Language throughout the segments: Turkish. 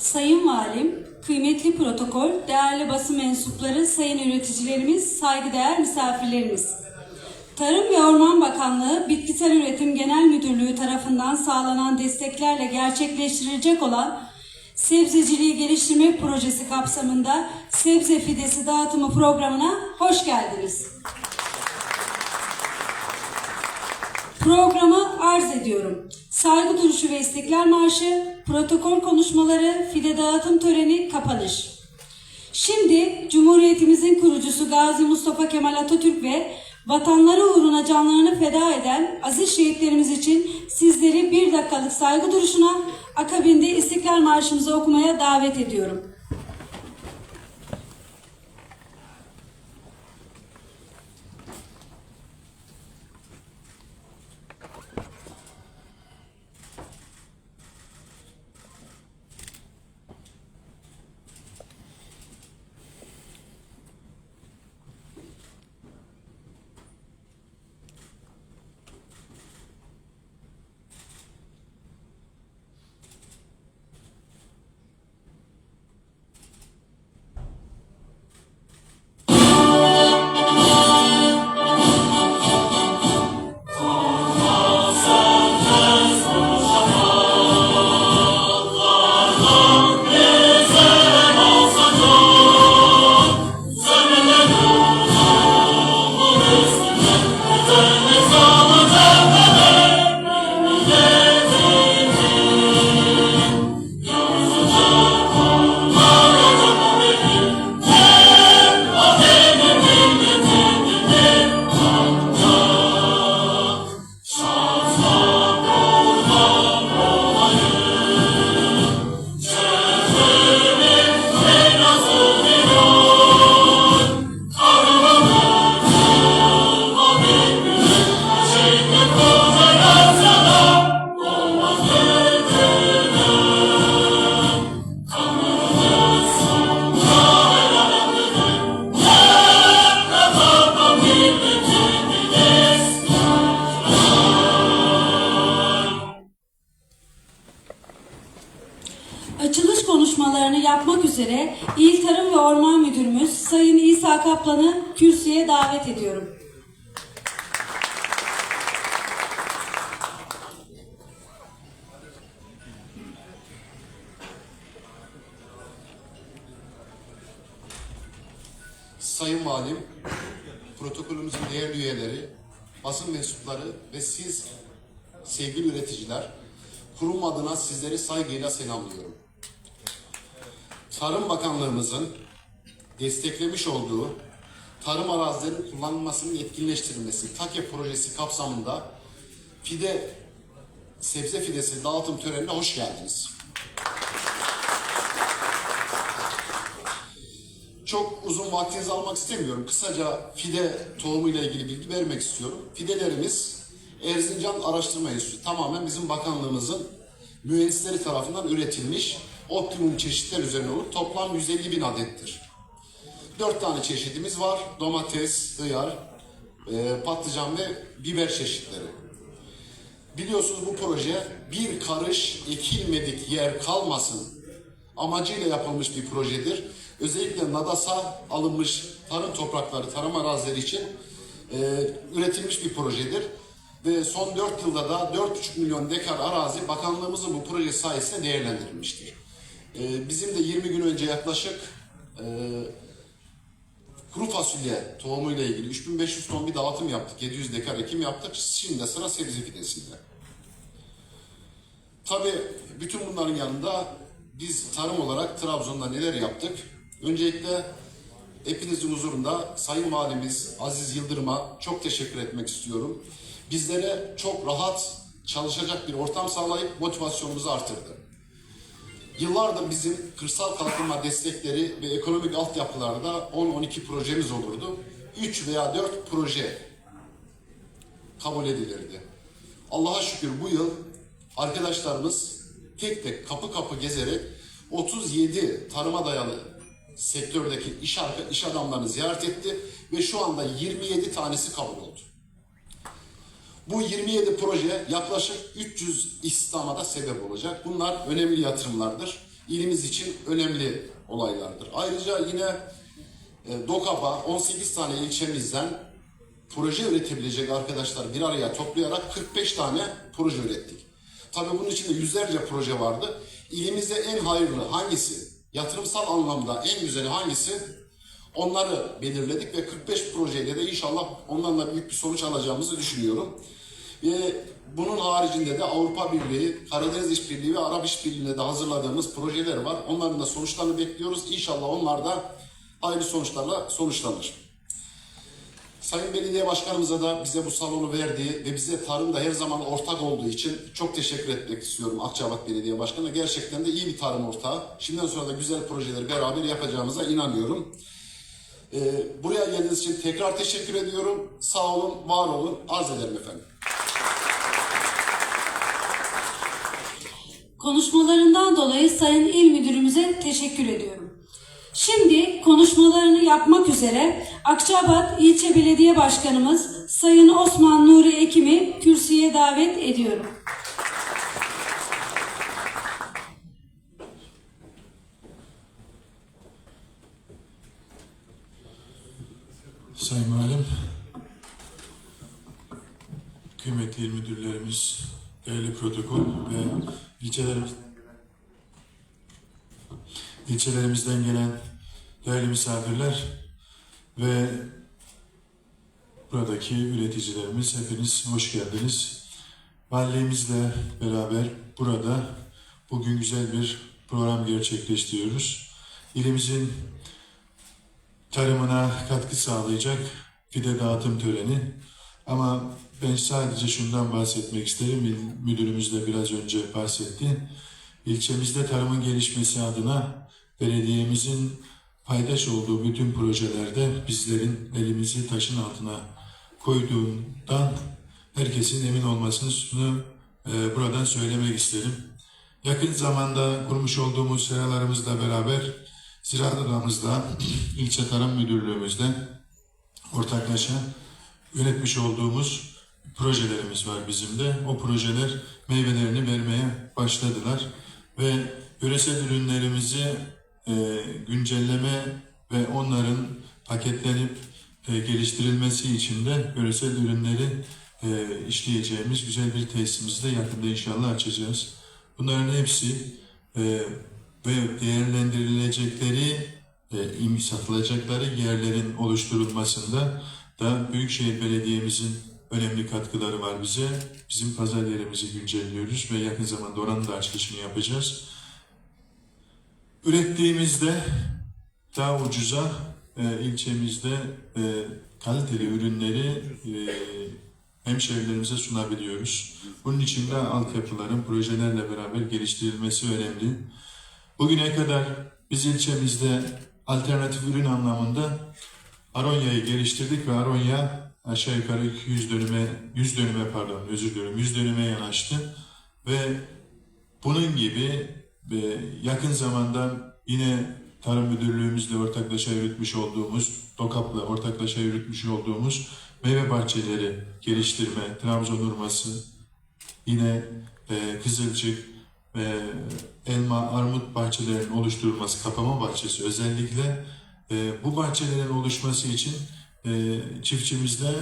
Sayın Valim, kıymetli protokol, değerli basın mensupları, sayın üreticilerimiz, saygıdeğer misafirlerimiz. Tarım ve Orman Bakanlığı Bitkisel Üretim Genel Müdürlüğü tarafından sağlanan desteklerle gerçekleştirilecek olan Sebzeciliği Geliştirme Projesi kapsamında sebze fidesi dağıtımı programına hoş geldiniz. Programı arz ediyorum. Saygı duruşu ve istiklal marşı, protokol konuşmaları, fide dağıtım töreni, kapanış. Şimdi Cumhuriyetimizin kurucusu Gazi Mustafa Kemal Atatürk ve vatanları uğruna canlarını feda eden aziz şehitlerimiz için sizleri bir dakikalık saygı duruşuna akabinde İstiklal Marşımızı okumaya davet ediyorum. Sayın Valim, protokolümüzün değerli üyeleri, basın mensupları ve siz sevgili üreticiler, kurum adına sizleri saygıyla selamlıyorum. Tarım Bakanlığımızın desteklemiş olduğu tarım arazilerinin kullanılmasının etkinleştirilmesi TAKE projesi kapsamında fide sebze fidesi dağıtım törenine hoş geldiniz. Çok uzun vaktinizi almak istemiyorum. Kısaca fide tohumu ile ilgili bilgi vermek istiyorum. Fidelerimiz Erzincan Araştırma Enstitüsü tamamen bizim bakanlığımızın mühendisleri tarafından üretilmiş optimum çeşitler üzerine olup toplam 150 bin adettir. Dört tane çeşidimiz var. Domates, hıyar, e, patlıcan ve biber çeşitleri. Biliyorsunuz bu proje bir karış ekilmedik yer kalmasın amacıyla yapılmış bir projedir. Özellikle NADAS'a alınmış tarım toprakları, tarım arazileri için e, üretilmiş bir projedir. Ve son 4 yılda da 4,5 milyon dekar arazi bakanlığımızın bu proje sayesinde değerlendirilmiştir. E, bizim de 20 gün önce yaklaşık e, kuru fasulye tohumuyla ilgili 3500 ton bir dağıtım yaptık. 700 dekar ekim yaptık. Şimdi de sıra sebze fidesinde. Tabii bütün bunların yanında biz tarım olarak Trabzon'da neler yaptık? Öncelikle hepinizin huzurunda Sayın Valimiz Aziz Yıldırım'a çok teşekkür etmek istiyorum. Bizlere çok rahat çalışacak bir ortam sağlayıp motivasyonumuzu artırdı. Yıllardır bizim kırsal kalkınma destekleri ve ekonomik altyapılarda 10-12 projemiz olurdu. 3 veya 4 proje kabul edilirdi. Allah'a şükür bu yıl arkadaşlarımız tek tek kapı kapı gezerek 37 tarıma dayalı sektördeki iş, iş adamlarını ziyaret etti ve şu anda 27 tanesi kabul oldu. Bu 27 proje yaklaşık 300 istihdama da sebep olacak. Bunlar önemli yatırımlardır. ilimiz için önemli olaylardır. Ayrıca yine e, DOKAP'a 18 tane ilçemizden proje üretebilecek arkadaşlar bir araya toplayarak 45 tane proje ürettik. Tabii bunun içinde yüzlerce proje vardı. İlimizde en hayırlı hangisi, yatırımsal anlamda en güzeli hangisi onları belirledik ve 45 projeyle de inşallah ondan da büyük bir sonuç alacağımızı düşünüyorum. Ve bunun haricinde de Avrupa Birliği, Karadeniz İşbirliği ve Arap İşbirliği'ne de hazırladığımız projeler var. Onların da sonuçlarını bekliyoruz. İnşallah onlar da hayırlı sonuçlarla sonuçlanır. Sayın Belediye Başkanımıza da bize bu salonu verdiği ve bize tarımda her zaman ortak olduğu için çok teşekkür etmek istiyorum Akçabat Belediye Başkanı. Gerçekten de iyi bir tarım ortağı. Şimdiden sonra da güzel projeleri beraber yapacağımıza inanıyorum. Ee, buraya geldiğiniz için tekrar teşekkür ediyorum. Sağ olun, var olun. Arz ederim efendim. Konuşmalarından dolayı Sayın İl Müdürümüze teşekkür ediyorum. Şimdi konuşmalarını yapmak üzere Akçabat İlçe Belediye Başkanımız Sayın Osman Nuri Ekim'i kürsüye davet ediyorum. Sayın Valim, kıymetli müdürlerimiz, değerli protokol ve ilçelerimiz, ilçelerimizden gelen değerli misafirler ve buradaki üreticilerimiz hepiniz hoş geldiniz. Valiliğimizle beraber burada bugün güzel bir program gerçekleştiriyoruz. İlimizin tarımına katkı sağlayacak fide dağıtım töreni. Ama ben sadece şundan bahsetmek isterim. Müdürümüz de biraz önce bahsetti. İlçemizde tarımın gelişmesi adına belediyemizin paydaş olduğu bütün projelerde bizlerin elimizi taşın altına koyduğundan herkesin emin olmasını e, buradan söylemek isterim. Yakın zamanda kurmuş olduğumuz seralarımızla beraber Ziraat Odamızda, ilçe tarım müdürlüğümüzde ortaklaşa yönetmiş olduğumuz projelerimiz var bizim de. O projeler meyvelerini vermeye başladılar ve yöresel ürünlerimizi e, güncelleme ve onların paketlenip e, geliştirilmesi için de yöresel ürünleri e, işleyeceğimiz güzel bir tesisimizi de yakında inşallah açacağız. Bunların hepsi e, ve değerlendirilecekleri e, satılacakları yerlerin oluşturulmasında da Büyükşehir Belediye'mizin önemli katkıları var bize. Bizim pazar yerimizi güncelliyoruz ve yakın zamanda oranın da açılışını yapacağız. Ürettiğimizde daha ucuza e, ilçemizde e, kaliteli ürünleri e, hemşehrilerimize sunabiliyoruz. Bunun için de altyapıların projelerle beraber geliştirilmesi önemli. Bugüne kadar biz ilçemizde alternatif ürün anlamında Aronya'yı geliştirdik ve Aronya aşağı yukarı 200 dönüme, 100 dönüme pardon özür diliyorum 100 dönüme yanaştı ve bunun gibi yakın zamanda yine Tarım Müdürlüğümüzle ortaklaşa yürütmüş olduğumuz, DOKAP'la ortaklaşa yürütmüş olduğumuz meyve bahçeleri geliştirme, Trabzon hurması, yine e, Kızılcık ve elma, armut bahçelerinin oluşturulması, kapama bahçesi özellikle e, bu bahçelerin oluşması için e, çiftçimizle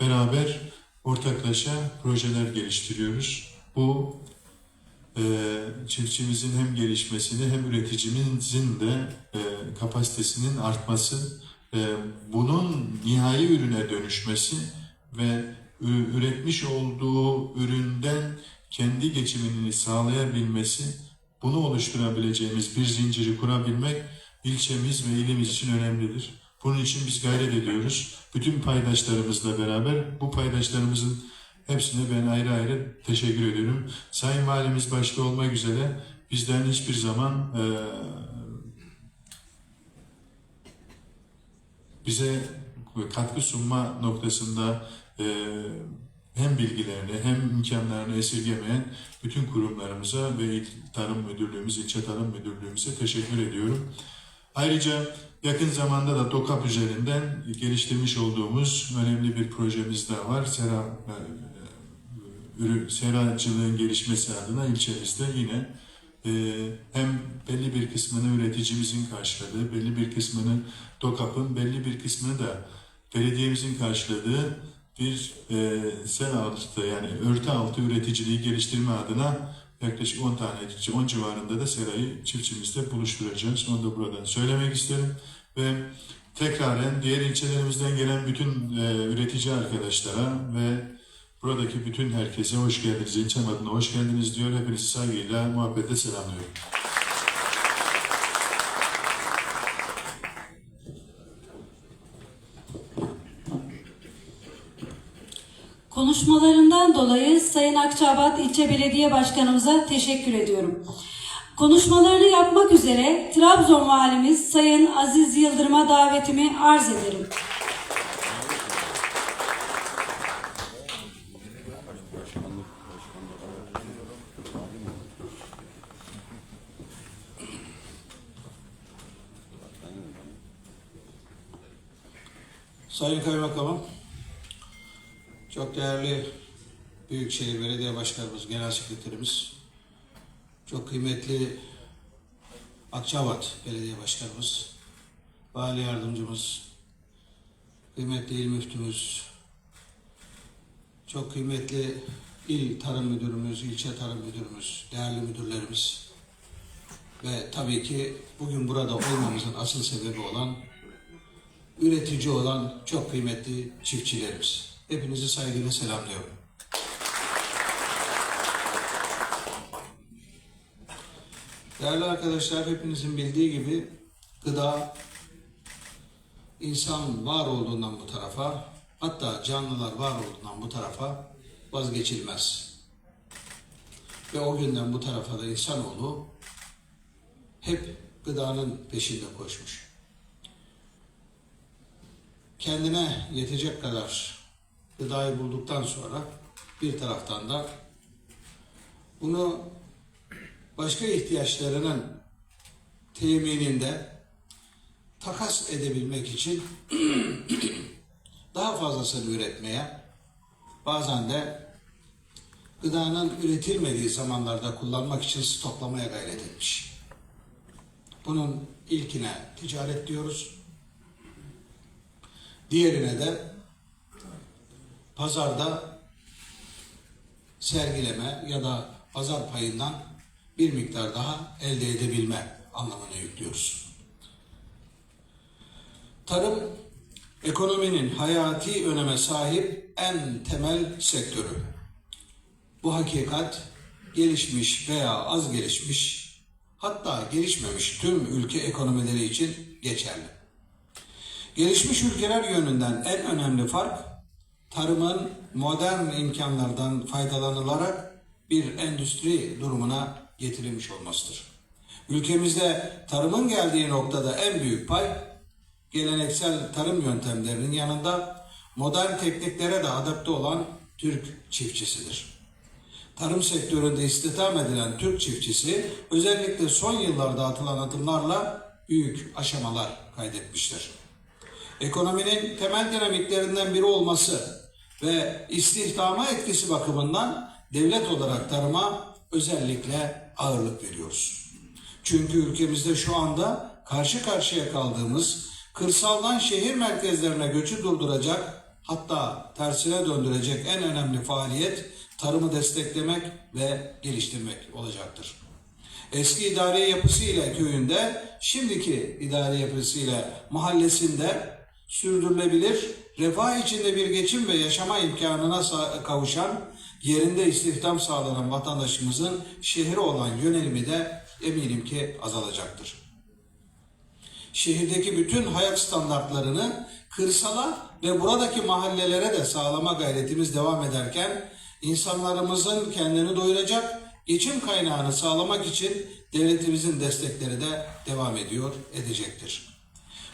beraber ortaklaşa projeler geliştiriyoruz. Bu e, çiftçimizin hem gelişmesini hem üreticimizin de e, kapasitesinin artması, e, bunun nihai ürüne dönüşmesi ve üretmiş olduğu üründen kendi geçimini sağlayabilmesi, bunu oluşturabileceğimiz bir zinciri kurabilmek ilçemiz ve ilimiz için önemlidir. Bunun için biz gayret ediyoruz. Bütün paydaşlarımızla beraber bu paydaşlarımızın hepsine ben ayrı ayrı teşekkür ediyorum. Sayın Valimiz başta olmak üzere bizden hiçbir zaman eee bize katkı sunma noktasında e, hem bilgilerini hem imkanlarını esirgemeyen bütün kurumlarımıza ve İl Tarım Müdürlüğümüz, İlçe Tarım Müdürlüğümüze teşekkür ediyorum. Ayrıca yakın zamanda da DOKAP üzerinden geliştirmiş olduğumuz önemli bir projemiz daha var. Sera, e, seracılığın gelişmesi adına ilçemizde yine e, hem belli bir kısmını üreticimizin karşıladığı, belli bir kısmını TOKAP'ın, belli bir kısmını da belediyemizin karşıladığı bir e, sel altı yani örtü altı üreticiliği geliştirme adına yaklaşık 10 tane, 10 civarında da serayı çiftçimizle buluşturacağız. Onu da buradan söylemek isterim. Ve tekraren diğer ilçelerimizden gelen bütün e, üretici arkadaşlara ve buradaki bütün herkese hoş geldiniz. İlçem adına hoş geldiniz diyor. Hepinizi saygıyla, muhabbetle selamlıyorum. Konuşmalarından dolayı Sayın Akçabat İlçe Belediye Başkanımıza teşekkür ediyorum. Konuşmalarını yapmak üzere Trabzon Valimiz Sayın Aziz Yıldırım'a davetimi arz ederim. Sayın Kaymakamım, çok değerli Büyükşehir Belediye Başkanımız, Genel Sekreterimiz, çok kıymetli Akçabat Belediye Başkanımız, Vali Yardımcımız, kıymetli İl Müftümüz, çok kıymetli İl Tarım Müdürümüz, İlçe Tarım Müdürümüz, değerli müdürlerimiz ve tabii ki bugün burada olmamızın asıl sebebi olan üretici olan çok kıymetli çiftçilerimiz. Hepinizi saygıyla selamlıyorum. Değerli arkadaşlar, hepinizin bildiği gibi gıda insan var olduğundan bu tarafa, hatta canlılar var olduğundan bu tarafa vazgeçilmez. Ve o günden bu tarafa da insanoğlu hep gıdanın peşinde koşmuş kendine yetecek kadar gıdayı bulduktan sonra bir taraftan da bunu başka ihtiyaçlarının temininde takas edebilmek için daha fazlasını üretmeye bazen de gıdanın üretilmediği zamanlarda kullanmak için stoklamaya gayret etmiş. Bunun ilkine ticaret diyoruz. Diğerine de pazarda sergileme ya da pazar payından bir miktar daha elde edebilme anlamını yüklüyoruz. Tarım ekonominin hayati öneme sahip en temel sektörü. Bu hakikat gelişmiş veya az gelişmiş hatta gelişmemiş tüm ülke ekonomileri için geçerli. Gelişmiş ülkeler yönünden en önemli fark tarımın modern imkanlardan faydalanılarak bir endüstri durumuna getirilmiş olmasıdır. Ülkemizde tarımın geldiği noktada en büyük pay geleneksel tarım yöntemlerinin yanında modern tekniklere de adapte olan Türk çiftçisidir. Tarım sektöründe istihdam edilen Türk çiftçisi özellikle son yıllarda atılan adımlarla büyük aşamalar kaydetmiştir ekonominin temel dinamiklerinden biri olması ve istihdama etkisi bakımından devlet olarak tarıma özellikle ağırlık veriyoruz. Çünkü ülkemizde şu anda karşı karşıya kaldığımız kırsaldan şehir merkezlerine göçü durduracak hatta tersine döndürecek en önemli faaliyet tarımı desteklemek ve geliştirmek olacaktır. Eski idare yapısıyla köyünde, şimdiki idare yapısıyla mahallesinde sürdürülebilir, refah içinde bir geçim ve yaşama imkanına kavuşan, yerinde istihdam sağlanan vatandaşımızın şehre olan yönelimi de eminim ki azalacaktır. Şehirdeki bütün hayat standartlarını kırsala ve buradaki mahallelere de sağlama gayretimiz devam ederken insanlarımızın kendini doyuracak geçim kaynağını sağlamak için devletimizin destekleri de devam ediyor, edecektir.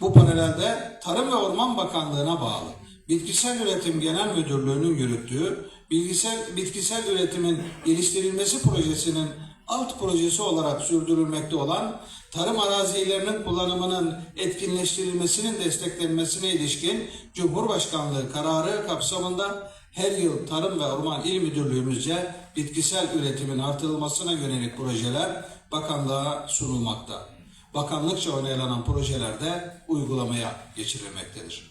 Bu panelde Tarım ve Orman Bakanlığı'na bağlı Bitkisel Üretim Genel Müdürlüğü'nün yürüttüğü bilgisel, bitkisel üretimin geliştirilmesi projesinin alt projesi olarak sürdürülmekte olan tarım arazilerinin kullanımının etkinleştirilmesinin desteklenmesine ilişkin Cumhurbaşkanlığı kararı kapsamında her yıl Tarım ve Orman İl Müdürlüğümüzce bitkisel üretimin artırılmasına yönelik projeler bakanlığa sunulmakta. Bakanlıkça onaylanan projeler de uygulamaya geçirilmektedir.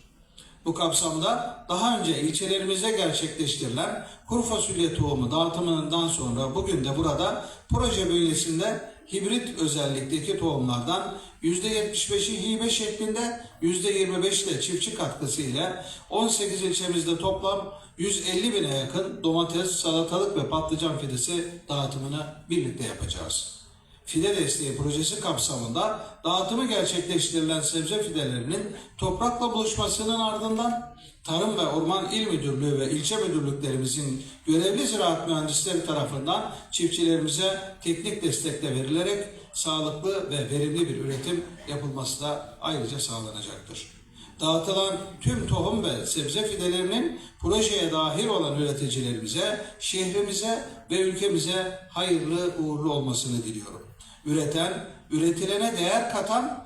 Bu kapsamda daha önce ilçelerimizde gerçekleştirilen kuru fasulye tohumu dağıtımından sonra bugün de burada proje bünyesinde hibrit özellikteki tohumlardan %75'i hibe şeklinde, %25 de çiftçi katkısı ile 18 ilçemizde toplam 150 bine yakın domates, salatalık ve patlıcan fidesi dağıtımını birlikte yapacağız. Fide desteği projesi kapsamında dağıtımı gerçekleştirilen sebze fidelerinin toprakla buluşmasının ardından Tarım ve Orman İl Müdürlüğü ve ilçe müdürlüklerimizin görevli ziraat mühendisleri tarafından çiftçilerimize teknik destekle verilerek sağlıklı ve verimli bir üretim yapılması da ayrıca sağlanacaktır. Dağıtılan tüm tohum ve sebze fidelerinin projeye dahil olan üreticilerimize, şehrimize ve ülkemize hayırlı uğurlu olmasını diliyorum. Üreten, üretilene değer katan,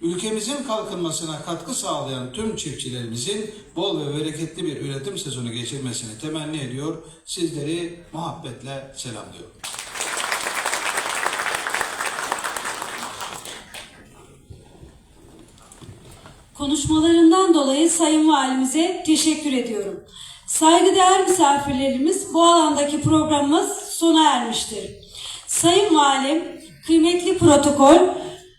ülkemizin kalkınmasına katkı sağlayan tüm çiftçilerimizin bol ve bereketli bir üretim sezonu geçirmesini temenni ediyor. Sizleri muhabbetle selamlıyorum. Konuşmalarından dolayı Sayın Valimize teşekkür ediyorum. Saygıdeğer misafirlerimiz bu alandaki programımız sona ermiştir. Sayın Valim, kıymetli protokol,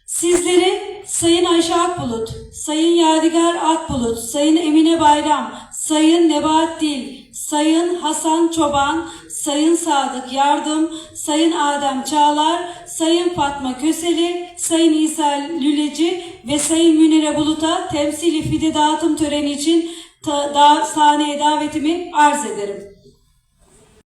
sizleri Sayın Ayşe Akbulut, Sayın Yadigar Akbulut, Sayın Emine Bayram, Sayın Nebahat Dil, Sayın Hasan Çoban, Sayın Sadık Yardım, Sayın Adem Çağlar, Sayın Fatma Köseli, Sayın İsa Lüleci ve Sayın Münire Bulut'a temsili fide dağıtım töreni için ta- da- sahneye davetimi arz ederim.